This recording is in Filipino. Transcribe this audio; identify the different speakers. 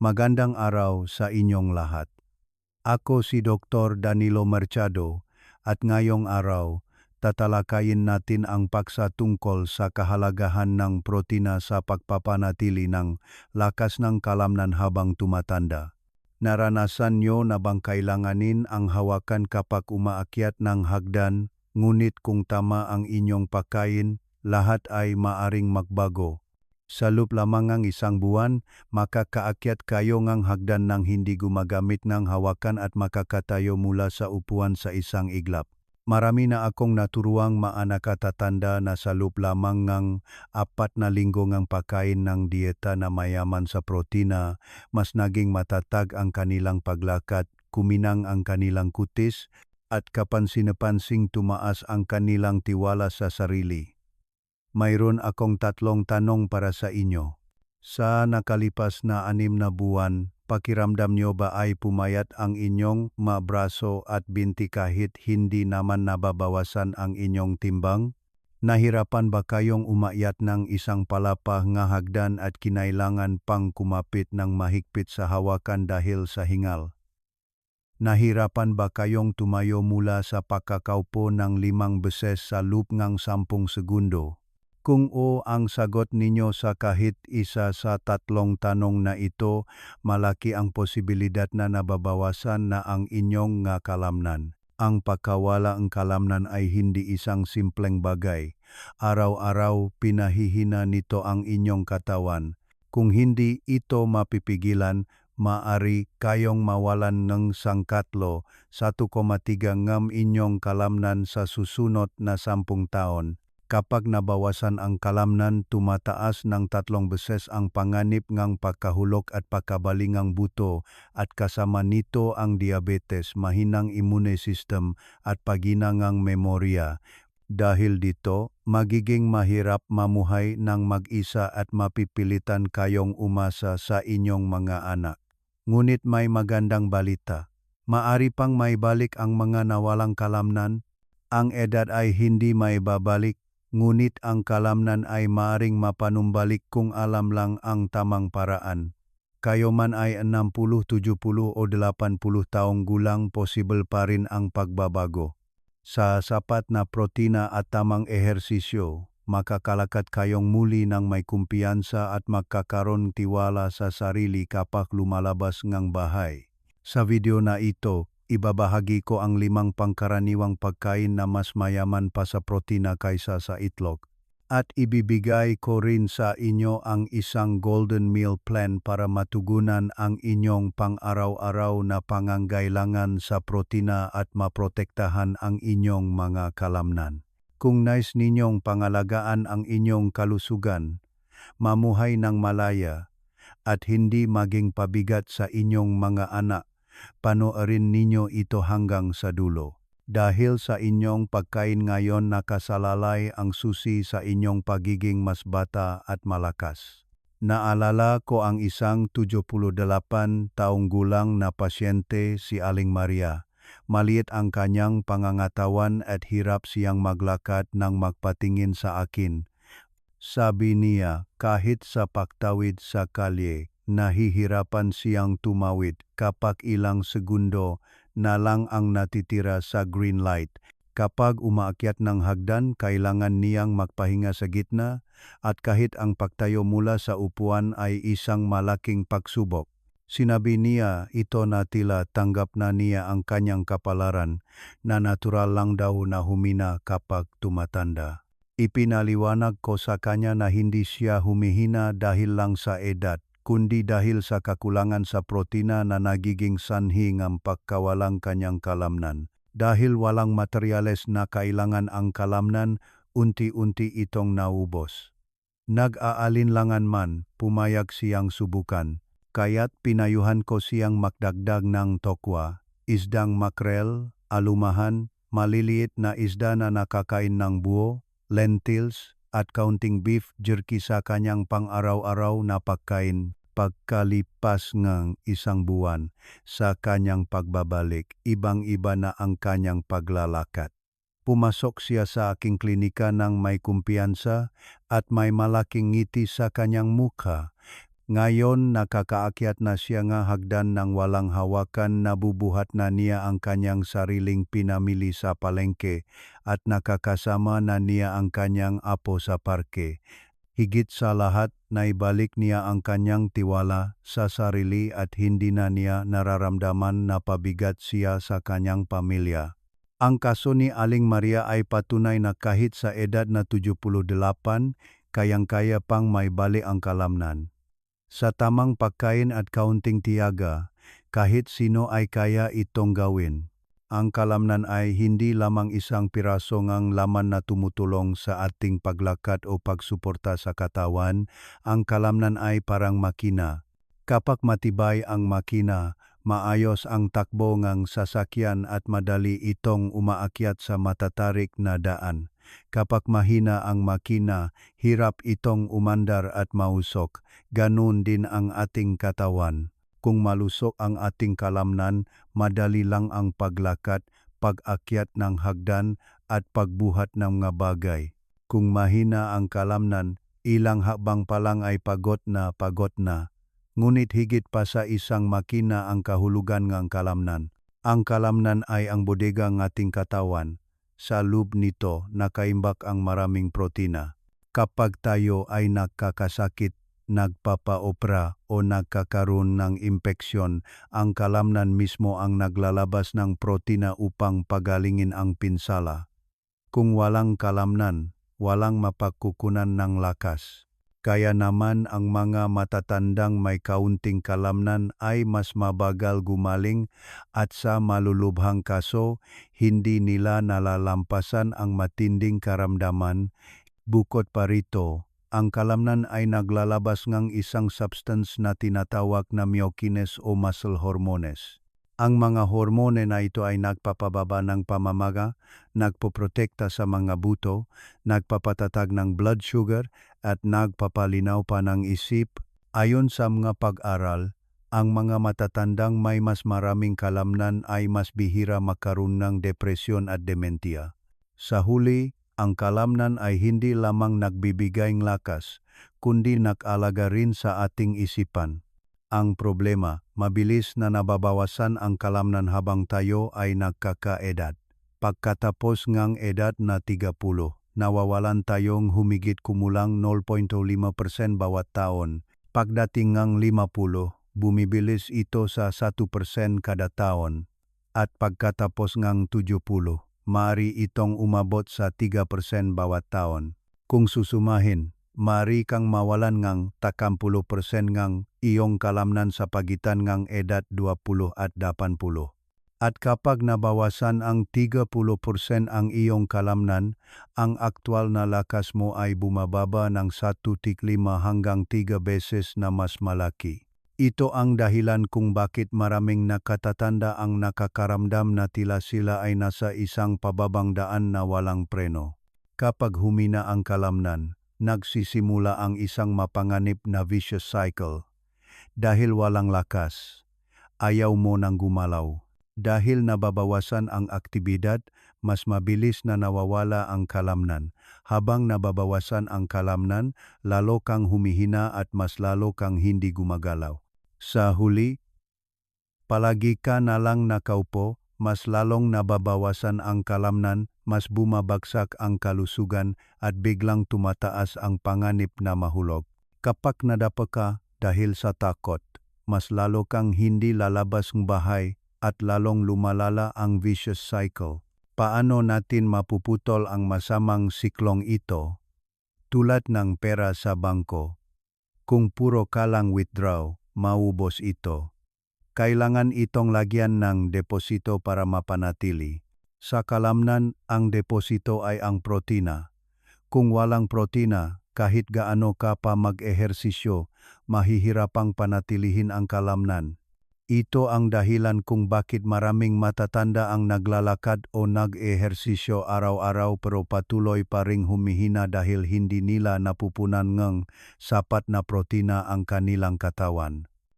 Speaker 1: Magandang araw sa inyong lahat. Ako si Dr. Danilo Mercado at ngayong araw tatalakayin natin ang paksa tungkol sa kahalagahan ng protina sa pagpapanatili ng lakas ng kalamnan habang tumatanda. Naranasan nyo na bang kailanganin ang hawakan kapag umaakyat ng hagdan, ngunit kung tama ang inyong pagkain, lahat ay maaring magbago. Sa lamang ng isang buwan, makakaakyat kayo ng hagdan ng hindi gumagamit ng hawakan at makakatayo mula sa upuan sa isang iglap. Marami na akong naturuang maanakatatanda na sa loob lamang ng apat na linggo ng pagkain ng dieta na mayaman sa protina, mas naging matatag ang kanilang paglakad, kuminang ang kanilang kutis, at kapansin-pansing tumaas ang kanilang tiwala sa sarili. Mayroon akong tatlong tanong para sa inyo. Sa nakalipas na anim na buwan, pakiramdam nyo ba ay pumayat ang inyong mabraso at binti kahit hindi naman nababawasan ang inyong timbang? Nahirapan ba kayong umayat ng isang palapa nga hagdan at kinailangan pang kumapit ng mahigpit sa hawakan dahil sa hingal? Nahirapan ba kayong tumayo mula sa pakakaupo ng limang beses sa loop ng sampung segundo? Kung o ang sagot ninyo sa kahit isa sa tatlong tanong na ito, malaki ang posibilidad na nababawasan na ang inyong nga kalamnan. Ang pagkawala ng kalamnan ay hindi isang simpleng bagay. Araw-araw pinahihina nito ang inyong katawan. Kung hindi ito mapipigilan, maari kayong mawalan ng sangkatlo 1,3 ngam inyong kalamnan sa susunod na sampung taon. Kapag nabawasan ang kalamnan, tumataas ng tatlong beses ang panganib ng pagkahulog at pagkabalingang buto at kasama nito ang diabetes, mahinang immune system at paginangang memorya. Dahil dito, magiging mahirap mamuhay ng mag-isa at mapipilitan kayong umasa sa inyong mga anak. Ngunit may magandang balita. Maari pang maibalik ang mga nawalang kalamnan. Ang edad ay hindi maibabalik ngunit ang kalamnan ay maaring mapanumbalik kung alam lang ang tamang paraan. Kayo man ay 60, 70 o 80 taong gulang posible pa rin ang pagbabago. Sa sapat na protina at tamang ehersisyo, makakalakat kayong muli ng may kumpiyansa at magkakaroon tiwala sa sarili kapag lumalabas ng bahay. Sa video na ito, ibabahagi ko ang limang pangkaraniwang pagkain na mas mayaman pa sa protina kaysa sa itlog. At ibibigay ko rin sa inyo ang isang golden meal plan para matugunan ang inyong pang-araw-araw na pangangailangan sa protina at maprotektahan ang inyong mga kalamnan. Kung nais ninyong pangalagaan ang inyong kalusugan, mamuhay ng malaya, at hindi maging pabigat sa inyong mga anak panoorin ninyo ito hanggang sa dulo. Dahil sa inyong pagkain ngayon nakasalalay ang susi sa inyong pagiging mas bata at malakas. Naalala ko ang isang 78 taong gulang na pasyente si Aling Maria. Maliit ang kanyang pangangatawan at hirap siyang maglakad nang magpatingin sa akin. Sabi niya, kahit sa pagtawid sa kalye, nahihirapan siyang tumawid kapag ilang segundo na lang ang natitira sa green light. Kapag umaakyat ng hagdan, kailangan niyang magpahinga sa gitna at kahit ang pagtayo mula sa upuan ay isang malaking pagsubok. Sinabi niya ito na tila tanggap na niya ang kanyang kapalaran na natural lang daw na humina kapag tumatanda. Ipinaliwanag ko sa kanya na hindi siya humihina dahil lang sa edad kundi dahil sa kakulangan sa protina na nagiging sanhi ng pagkawalang kanyang kalamnan. Dahil walang materyales na kailangan ang kalamnan, unti-unti itong naubos. Nag-aalinlangan man, pumayag siyang subukan, kaya't pinayuhan ko siyang magdagdag ng tokwa, isdang makrel, alumahan, maliliit na isda na nakakain ng buo, lentils, at counting beef jerky sa kanyang pang-araw-araw na pagkain pagkalipas ng isang buwan sa kanyang pagbabalik, ibang-iba na ang kanyang paglalakat. Pumasok siya sa aking klinika ng may kumpiyansa at may malaking ngiti sa kanyang mukha. Ngayon nakakaakyat na siya nga hagdan ng walang hawakan nabubuhat na niya ang kanyang sariling pinamili sa palengke at nakakasama na niya ang kanyang apo sa parke. Higit sa lahat, naibalik niya ang kanyang tiwala sa sarili at hindi na niya nararamdaman na pabigat siya sa kanyang pamilya. Ang kaso ni Aling Maria ay patunay na kahit sa edad na 78, kayang-kaya pang may bali ang kalamnan. Sa tamang pagkain at kaunting tiyaga, kahit sino ay kaya itong gawin. Ang kalamnan ay hindi lamang isang piraso ngang laman na tumutulong sa ating paglakad o pagsuporta sa katawan, ang kalamnan ay parang makina. Kapag matibay ang makina, maayos ang takbo ng sasakyan at madali itong umaakyat sa matatarik na daan. Kapag mahina ang makina, hirap itong umandar at mausok. Ganun din ang ating katawan. Kung malusok ang ating kalamnan, madali lang ang paglakad, pag-akyat ng hagdan at pagbuhat ng mga bagay. Kung mahina ang kalamnan, ilang habang pa lang ay pagod na pagod na. Ngunit higit pa sa isang makina ang kahulugan ng kalamnan. Ang kalamnan ay ang bodega ng ating katawan sa loob nito nakaimbak ang maraming protina. Kapag tayo ay nakakasakit, nagpapaopra o nagkakaroon ng impeksyon, ang kalamnan mismo ang naglalabas ng protina upang pagalingin ang pinsala. Kung walang kalamnan, walang mapagkukunan ng lakas. Kaya naman ang mga matatandang may kaunting kalamnan ay mas mabagal gumaling at sa malulubhang kaso, hindi nila nalalampasan ang matinding karamdaman. Bukod pa rito, ang kalamnan ay naglalabas ng isang substance na tinatawag na myokines o muscle hormones. Ang mga hormone na ito ay nagpapababa ng pamamaga, nagpoprotekta sa mga buto, nagpapatatag ng blood sugar at nagpapalinaw pa ng isip. Ayon sa mga pag-aral, ang mga matatandang may mas maraming kalamnan ay mas bihira makaroon ng depresyon at dementia. Sa huli, ang kalamnan ay hindi lamang nagbibigay ng lakas, kundi nag-alaga rin sa ating isipan. Ang problema, mabilis na nababawasan ang kalamnan habang tayo ay nagkakaedad. Pagkatapos ngang edad na 30, nawawalan tayong humigit kumulang 0.5% bawat taon. Pagdating ngang 50, bumibilis ito sa 1% kada taon. At pagkatapos ngang 70, mari itong umabot sa 3% bawat taon. Kung susumahin, mari kang mawalan ngang 30% ngang iyong kalamnan sa pagitan ngang edad 20 at 80. At kapag nabawasan ang 30% ang iyong kalamnan, ang aktwal na lakas mo ay bumababa ng 1.5 hanggang 3 beses na mas malaki. Ito ang dahilan kung bakit maraming nakatatanda ang nakakaramdam na tila sila ay nasa isang pababang daan na walang preno. Kapag humina ang kalamnan, nagsisimula ang isang mapanganib na vicious cycle. Dahil walang lakas, ayaw mo nang gumalaw. Dahil nababawasan ang aktibidad, mas mabilis na nawawala ang kalamnan. Habang nababawasan ang kalamnan, lalo kang humihina at mas lalo kang hindi gumagalaw. Sa huli, palagi ka na lang nakaupo, mas lalong nababawasan ang kalamnan mas bumabagsak ang kalusugan at biglang tumataas ang panganib na mahulog. Kapag nadapa ka dahil sa takot, mas lalo kang hindi lalabas ng bahay at lalong lumalala ang vicious cycle. Paano natin mapuputol ang masamang siklong ito? Tulad ng pera sa bangko, kung puro ka lang withdraw, maubos ito. Kailangan itong lagyan ng deposito para mapanatili. Sa kalamnan, ang deposito ay ang protina. Kung walang protina, kahit gaano ka pa mag-ehersisyo, mahihirapang panatilihin ang kalamnan. Ito ang dahilan kung bakit maraming matatanda ang naglalakad o nag-ehersisyo araw-araw pero patuloy pa ring humihina dahil hindi nila napupunan ng sapat na protina ang kanilang katawan.